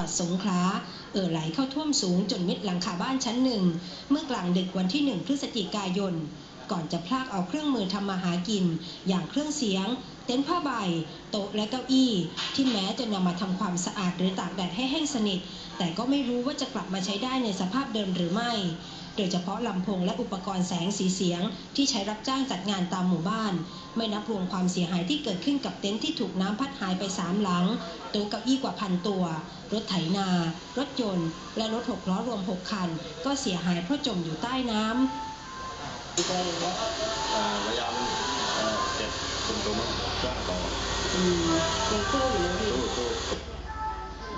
วัดสงขลาเอ่อไหลเข้าท่วมสูงจนมิดหลังคาบ้านชั้นหนึ่ง เมื่อกลางดึกวันที่ 1 พฤศจิกายน ก่อนจะพลากเอาเครื่องมือทำมาหากิน อย่างเครื่องเสียง เต็นท์ผ้าใบ โต๊ะและเก้าอี้ ที่แม้จะนำมาทำความสะอาดหรือตากแดดให้แห้งสนิท แต่ก็ไม่รู้ว่าจะกลับมาใช้ได้ในสภาพเดิมหรือไม่ โดยเฉพาะลำโพงและอุปกรณ์แสงสีเสียงที่ใช้รับจ้างจัดงานตามหมู่บ้าน ไม่นับรวมความเสียหายที่เกิดขึ้นกับเต็นท์ที่ถูกน้ำพัดหายไปสามหลังโต๊ะเก้าอี้กว่าพันตัว รถไถนา รถยนต์ และรถหกล้อรวม6คัน ก็เสียหายเพราะจมอยู่ใต้น้ำที่กล้องว่าเอ่อพยายามเอ่อเก็บคุณตัวมันจ้างต่อยังสู้อยู่เลยพี่สู้สู้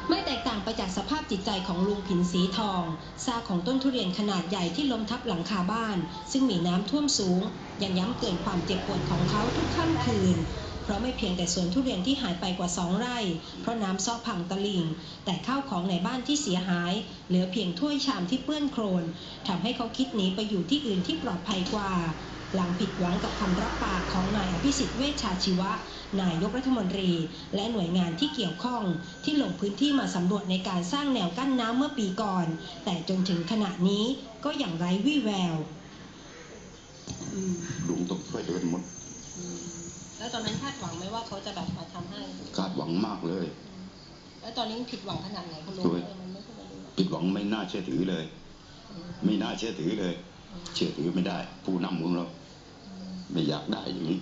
ไม่แตกต่างไปจากสภาพ จิตใจของลุงผินสีทองซากของต้นทุเรียนขนาดใหญ่ที่ล้มทับหลังคาบ้าน ซึ่งมีน้ำท่วมสูง ยังย้ำเกินความเจ็บปวดของเขาทุกค่ำคืน เพราะไม่เพียงแต่สวนทุเรียนที่หายไปกว่าสองไร่ เพราะน้ำซ้อพังตลิ่ง แต่ข้าวของในบ้านที่เสียหาย เหลือเพียงถ้วยชามที่เปื้อนโคลนทำให้เขาคิดหนีไปอยู่ที่อื่นที่ปลอดภัยกว่า หลังผิดหวังกับคำรับปากของนายอภิสิทธิ์เวชชาชีวะ นายกรัฐมนตรี และหน่วยงานที่เกี่ยวข้อง ที่ลงพื้นที่มาสำรวจในการสร้างแนวกั้นน้ำเมื่อปีก่อน แต่จนถึงขณะนี้ก็ยังไร้วี่แววลุงต้องช่วยเดินหมด แล้วตอนนั้นคาดหวังไหมว่าเขาจะแบบมาทำให้ คาดหวังมากเลย แล้วตอนนี้ผิดหวังขนาดไหนคุณลุงโอ้ยเออมันไม่ใช่มาดูผิดหวังไม่น่าเชื่อถือเลย ไม่น่าเชื่อถือเลย เชื่อถือไม่ได้ ผู้นำของเรา ไม่อยากได้อย่างนี้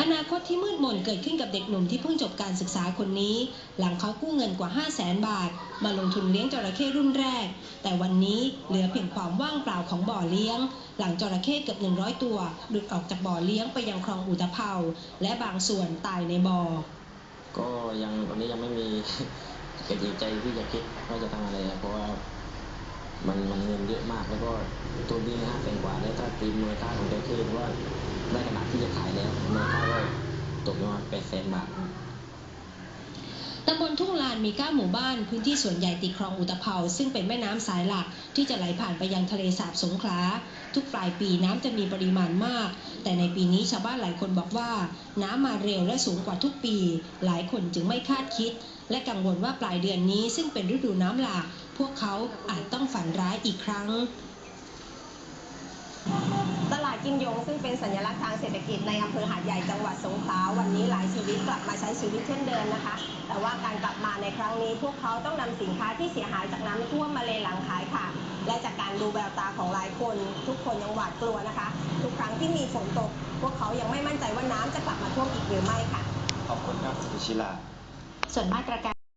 อนาคตที่มืดมนเกิดขึ้นกับเด็กหนุ่มที่เพิ่งจบการศึกษาคนนี้ หลังเขากู้เงินกว่า 5 0 0แสนบาท มาลงทุนเลี้ยงจระเข้รุ่นแรก แต่วันนี้เหลือเพียงความว่างเปล่าของบ่อเลี้ยง หลังจระเข้เกือบ100 ตัวหลุดออกจากบ่อเลี้ยงไปยังคลองอุตภเปาและบางส่วนตายในบ่อก็ยังตอนนี้ยังไม่มีกระจิตใจที่จะคิดว่าจะทำอะไรอะเพราะว่า มันมันเงินเยอะมากแล้วก็ตัวนี้ห้าแสนกว่าแล้วถ้าตีมูลค่าของเจ้าที่ว่าได้ขนาดที่จะขายแล้วมูลค่าก็ตกประมาณแปดแสนบาทตำบลทุ่งลานมี 9 หมู่บ้าน พื้นที่ส่วนใหญ่ติดคลองอุตภเปาซึ่งเป็นแม่น้ำสายหลักที่จะไหลผ่านไปยังทะเลสาบสงขลา ทุกปลายปีน้ำจะมีปริมาณมาก แต่ในปีนี้ชาวบ้านหลายคนบอกว่า น้ำมาเร็วและสูงกว่าทุกปี หลายคนจึงไม่คาดคิด และกังวลว่าปลายเดือนนี้ซึ่งเป็นฤดูน้ำหลาก พวกเขาอาจต้องฝันร้ายอีกครั้ง ตลาดกิมยงซึ่งเป็นสัญลักษณ์ทางเศรษฐกิจในอำเภอหาดใหญ่จังหวัดสงขลาวันนี้หลายชีวิตกลับมาใช้ชีวิตเช่นเดิมนะคะ แต่ว่าการกลับมาในครั้งนี้ พวกเขาต้องนำสินค้าที่เสียหายจากน้ำท่วมมาเลหลังขายค่ะ และจากการดูแววตาของหลายคน ทุกคนยังหวาดกลัวนะคะ ทุกครั้งที่มีฝนตก พวกเขายังไม่มั่นใจว่าน้ำจะกลับมาท่วมอีกหรือไม่ค่ะขอบคุณครับสุชิลาส่วนมาตรการ